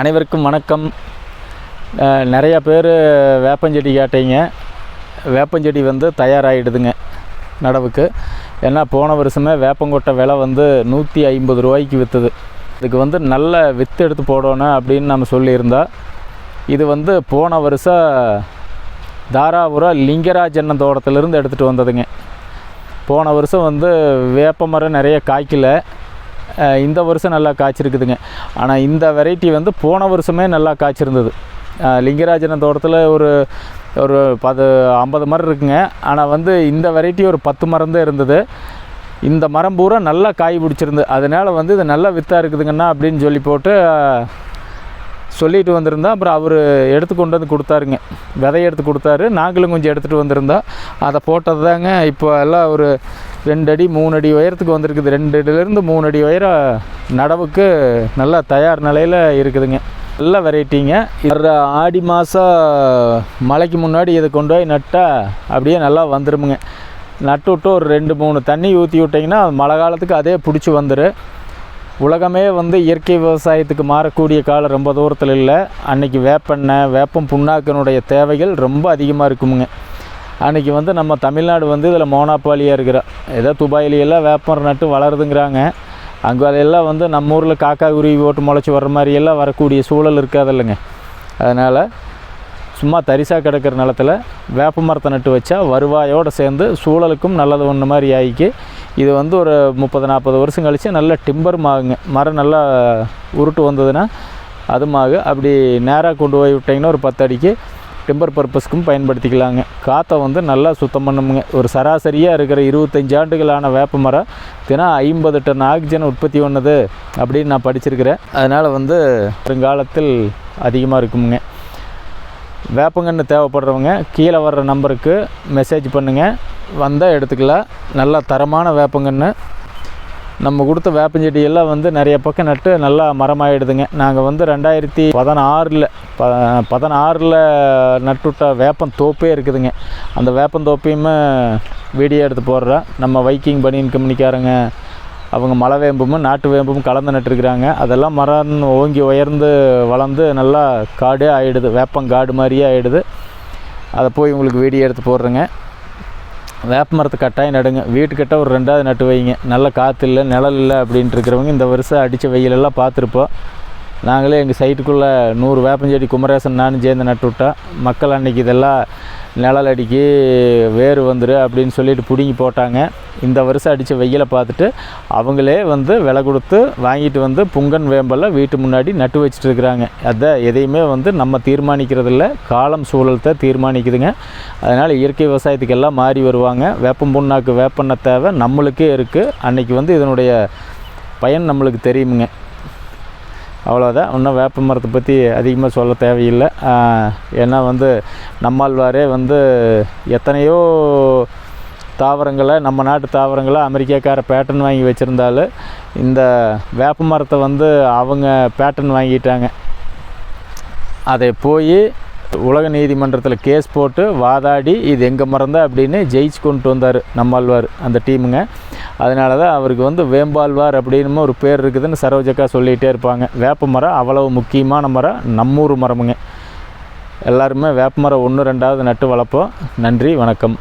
அனைவருக்கும் வணக்கம். நிறையா நிறைய பேர் வேப்பஞ்செடி கேட்டீங்க. வேப்பஞ்செடி வந்து தயாராகிடுதுங்க நடவுக்கு. ஏன்னா போன வருஷமே வேப்பங்கொட்டை விலை வந்து நூற்றி ஐம்பது ரூபாய்க்கு விற்றுது இதுக்கு வந்து நல்ல வித்து எடுத்து போடணும் அப்படின்னு நம்ம சொல்லியிருந்தா இது வந்து போன வருஷம் தாராபுரம் லிங்கராஜண்ணன் தோட்டத்திலிருந்து எடுத்துகிட்டு வந்ததுங்க. போன வருஷம் வந்து வேப்பமரம் நிறைய காய்க்கல. இந்த வருஷம் நல்லா காய்ச்சிருக்குதுங்க. ஆனால் இந்த வெரைட்டி வந்து போன வருஷமே நல்லா காய்ச்சிருந்தது. லிங்கராஜன தோட்டத்தில் ஒரு ஒரு பது ஐம்பது மரம் இருக்குங்க. ஆனால் வந்து இந்த வெரைட்டி ஒரு பத்து மரம் தான் இருந்தது. இந்த மரம் பூரா நல்லா காய் பிடிச்சிருந்து அதனால் வந்து இது நல்லா வித்தாக இருக்குதுங்கண்ணா அப்படின்னு சொல்லி போட்டு சொல்லிட்டு வந்திருந்தா அப்புறம் அவர் எடுத்து கொண்டு வந்து கொடுத்தாருங்க. விதையை எடுத்து கொடுத்தாரு. நாங்களும் கொஞ்சம் எடுத்துகிட்டு வந்திருந்தோம் அதை போட்டது தாங்க இப்போ எல்லாம் ஒரு ரெண்டு அடி மூணு அடி உயரத்துக்கு வந்திருக்குது. ரெண்டு அடியிலேருந்து மூணு அடி உயரம் நடவுக்கு நல்லா தயார் நிலையில் இருக்குதுங்க. நல்ல வெரைட்டிங்க. வர்ற ஆடி மாதம் மழைக்கு முன்னாடி இதை கொண்டு போய் நட்டால் அப்படியே நல்லா வந்துருமுங்க. நட்டு விட்டு ஒரு ரெண்டு மூணு தண்ணி ஊற்றி விட்டிங்கன்னா மழை காலத்துக்கு அதே பிடிச்சி வந்துடும் உலகமே வந்து இயற்கை விவசாயத்துக்கு மாறக்கூடிய காலம் ரொம்ப தூரத்தில் இல்லை. அன்னைக்கு வேப்பெண்ணெய் வேப்பம் புண்ணாக்கினுடைய தேவைகள் ரொம்ப அதிகமாக இருக்குமுங்க. அன்றைக்கி வந்து நம்ம தமிழ்நாடு வந்து இதில் மோனாப்பாலியாக இருக்கிறோம் ஏதோ துபாயிலையெல்லாம் வேப்பம் நட்டு வளருதுங்கிறாங்க. அங்கே அதெல்லாம் வந்து நம்ம ஊரில் காக்கா குருவி ஓட்டு முளைச்சி வர்ற மாதிரியெல்லாம் வரக்கூடிய சூழல் இருக்காதில்லைங்க. அதனால் சும்மா தரிசாக கிடக்கிற நிலத்துல வேப்ப மரத்தை நட்டு வச்சா வருவாயோடு சேர்ந்து சூழலுக்கும் நல்லது ஒன்று மாதிரி ஆகிக்கு இது வந்து ஒரு முப்பது நாற்பது வருஷம் கழித்து நல்ல டிம்பர் மாகுங்க. மரம் நல்லா உருட்டு வந்ததுன்னா அது மாகு. அப்படி நேராக கொண்டு போய் விட்டிங்கன்னா ஒரு பத்து அடிக்கு டிம்பர் பர்பஸ்க்கும் பயன்படுத்திக்கலாங்க. காற்றை வந்து நல்லா சுத்தம் பண்ணுமுங்க ஒரு சராசரியாக இருக்கிற இருபத்தஞ்சு ஆண்டுகளான வேப்ப மரம் தினம் ஐம்பது டன் ஆக்சிஜன் உற்பத்தி பண்ணுது அப்படின்னு நான் படிச்சிருக்கிறேன். அதனால் வந்து வருங்காலத்தில் அதிகமாக இருக்குமுங்க. வேப்பங்கன்று தேவைப்படுறவங்க கீழே வர்ற நம்பருக்கு மெசேஜ் பண்ணுங்கள் வந்தால் எடுத்துக்கலாம் நல்லா தரமான வேப்பங்கன்று நம்ம கொடுத்த வேப்பஞ்செடியெல்லாம் வந்து நிறைய பக்கம் நட்டு நல்லா மரமாயிடுதுங்க. நாங்கள் வந்து ரெண்டாயிரத்தி பதினாறில் ப பதினாறில் நட்டுவிட்ட வேப்பம் தோப்பே இருக்குதுங்க. அந்த வேப்பம் தோப்பையுமே வீடியோ எடுத்து போடுறோம் நம்ம வைக்கிங் பனியன் கம்பெனிக்காரங்க அவங்க மலை வேம்பும் நாட்டு வேம்பும் கலந்து நட்டுருக்குறாங்க. அதெல்லாம் மரம் ஓங்கி உயர்ந்து வளர்ந்து நல்லா காடே ஆகிடுது வேப்பங்காடு மாதிரியே ஆகிடுது அதை போய் உங்களுக்கு வீடியோ எடுத்து போடுறேங்க. வேப்ப மரத்தை கட்டாயம் நடுங்க. வீட்டுக்கிட்ட ஒரு ரெண்டாவது நட்டு வைங்க. நல்ல காற்று இல்லை நிழல் இல்லை அப்படின்ட்டு இருக்கிறவங்க இந்த வருஷம் அடித்த வெயிலெல்லாம் பார்த்துருப்போம். நாங்களே எங்கள் சைட்டுக்குள்ளே நூறு வேப்பஞ்செடி குமரேசன் நானும் சேர்ந்து நட்டு விட்டோம். மக்கள் அன்னைக்கு இதெல்லாம் நிழல் அடிக்கி வேர் வந்துடு அப்படின்னு சொல்லிட்டு பிடுங்கி போட்டாங்க. இந்த வருஷம் அடித்த வெயிலை பார்த்துட்டு அவங்களே வந்து விலை கொடுத்து வாங்கிட்டு வந்து புங்கன் வேம்பெல்லாம் வீட்டு முன்னாடி நட்டு வச்சுட்டு இருக்கிறாங்க. அதை எதையுமே வந்து நம்ம தீர்மானிக்கிறதில்ல. காலம் சூழல் தான் தீர்மானிக்குதுங்க. அதனால் இயற்கை விவசாயத்துக்கெல்லாம் மாறி வருவாங்க. வேப்பம் புண்ணாக்கு வேப்பெண்ணெய் தேவை நம்மளுக்கே இருக்குது அன்னைக்கு வந்து இதனுடைய பயன் நம்மளுக்கு தெரியுமுங்க. அவ்வளோதான் இன்னும் வேப்ப மரத்தை பற்றி அதிகமாக சொல்ல தேவையில்லை. ஏன்னா வந்து நம்மாழ்வாரே வந்து எத்தனையோ தாவரங்களை நம்ம நாட்டு தாவரங்களை அமெரிக்காக்கார பேட்டன் வாங்கி வச்சுருந்தாலும் இந்த வேப்ப மரத்தை வந்து அவங்க பேட்டன் வாங்கிட்டாங்க. அதை போய் உலக நீதிமன்றத்தில் கேஸ் போட்டு வாதாடி இது எங்கள் மரம் தான் அப்படின்னு ஜெயிச்சு கொண்டு வந்தார் நம்மாழ்வார் அந்த டீமுங்க. அதனால தான் அவருக்கு வந்து வேம்பாழ்வார் அப்படின்னு ஒரு பேர் இருக்குதுன்னு சரோஜக்கா சொல்லிகிட்டே இருப்பாங்க. வேப்ப மரம் அவ்வளவு முக்கியமான மரம் நம்மூர் மரமுங்க. எல்லாருமே வேப்ப மரம் ஒன்று ரெண்டாவது நட்டு வளர்ப்போம். நன்றி வணக்கம்.